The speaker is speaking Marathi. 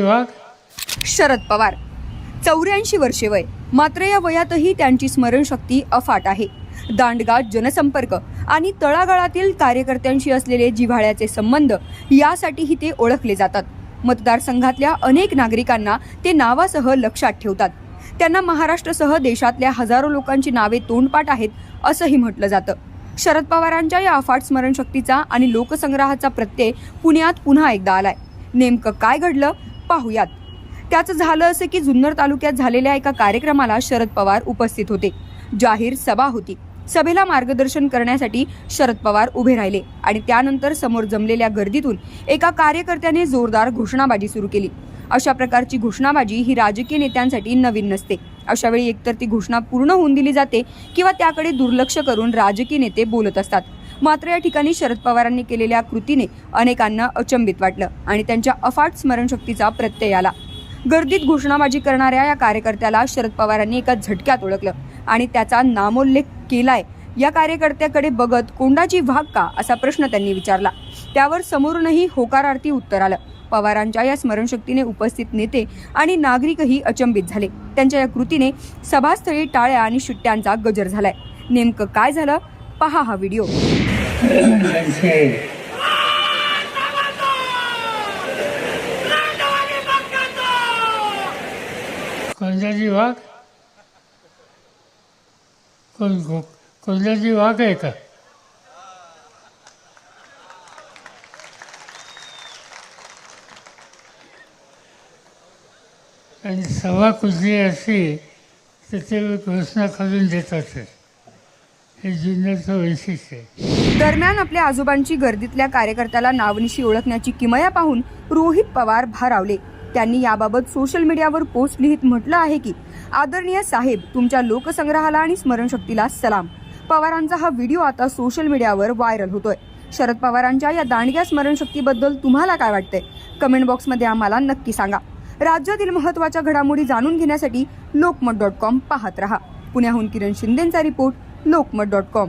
वाघ शरद पवार. चौऱ्याऐंशी वर्षे वय. मात्र या वयातही त्यांची स्मरणशक्ती अफाट आहे. दांडगा जनसंपर्क आणि तळागाळातील कार्यकर्त्यांशी असलेले जिव्हाळ्याचे संबंध यासाठीही ते ओळखले जातात. मतदारसंघातल्या अनेक नागरिकांना ते नावासह लक्षात ठेवतात. त्यांना महाराष्ट्रासह देशातल्या हजारो लोकांची नावे तोंडपाठ आहेत असंही म्हटलं जातं. शरद पवारांच्या या अफाट स्मरणशक्तीचा आणि लोकसंग्रहाचा प्रत्यय पुण्यात पुन्हा एकदा आलाय. नेमकं काय घडलं पाहूयात. त्याचं झालं असं की जुन्नर तालुक्यात झालेल्या एका कार्यक्रमाला शरद पवार उपस्थित होते. जाहीर सभा होती. सभेला मार्गदर्शन करण्यासाठी शरद पवार उभे राहिले आणि त्यानंतर समोर जमलेल्या गर्दीतून एका कार्यकर्त्याने जोरदार घोषणाबाजी सुरू केली. अशा प्रकारची घोषणाबाजी ही राजकीय नेत्यांसाठी नवीन नसते. अशा वेळी एकतर ती घोषणा पूर्ण होऊन दिली जाते किंवा त्याकडे दुर्लक्ष करून राजकीय नेते बोलत असतात. मात्र या ठिकाणी शरद पवारांनी केलेल्या कृतीने अनेकांना अचंबित वाटलं आणि त्यांच्या अफाट स्मरणशक्तीचा प्रत्यय आला. गर्दीत घोषणाबाजी करणाऱ्या या कार्यकर्त्याला शरद पवारांनी एका झटक्यात ओळखलं आणि त्याचा नामोल्लेख केलाय. या कार्यकर्त्याकडे बघत कोंडाची भाग का? असा प्रश्न त्यांनी विचारला. त्यावर समोरूनही होकारार्थी उत्तर आलं. पवारांच्या या स्मरणशक्तीने उपस्थित नेते आणि नागरिकही अचंबित झाले. त्यांच्या या कृतीने सभास्थळी टाळ्या आणि शिट्ट्यांचा गजर झालाय. नेमकं काय झालं? पहा हा व्हिडिओ. ऐंशी कंजाजी वाघ? कोण को- कंजाजी वाघ आहे का? आणि सभा कुठली असली तर ते घोषणा करून देत असत हे जुन्नरचं वैशिष्ट्य आहे. दरम्यान आपल्या आजोबांची गर्दीतल्या कार्यकर्त्याला नावनिशी ओळखण्याची किमया पाहून रोहित पवार भारावले. त्यांनी याबाबत सोशल मीडियावर पोस्ट लिहित म्हटलं आहे की आदरणीय साहेब तुमच्या लोकसंग्रहाला आणि स्मरणशक्तीला सलाम. पवारांचा हा व्हिडिओ आता सोशल मीडियावर व्हायरल होतोय. शरद पवारांच्या या दांडग्या स्मरणशक्तीबद्दल तुम्हाला काय वाटतंय? कमेंट बॉक्समध्ये आम्हाला नक्की सांगा. राज्यातील महत्त्वाच्या घडामोडी जाणून घेण्यासाठी लोकमत डॉट कॉम पाहत रहा. पुण्याहून किरण शिंदेचा रिपोर्ट लोकमत डॉट कॉम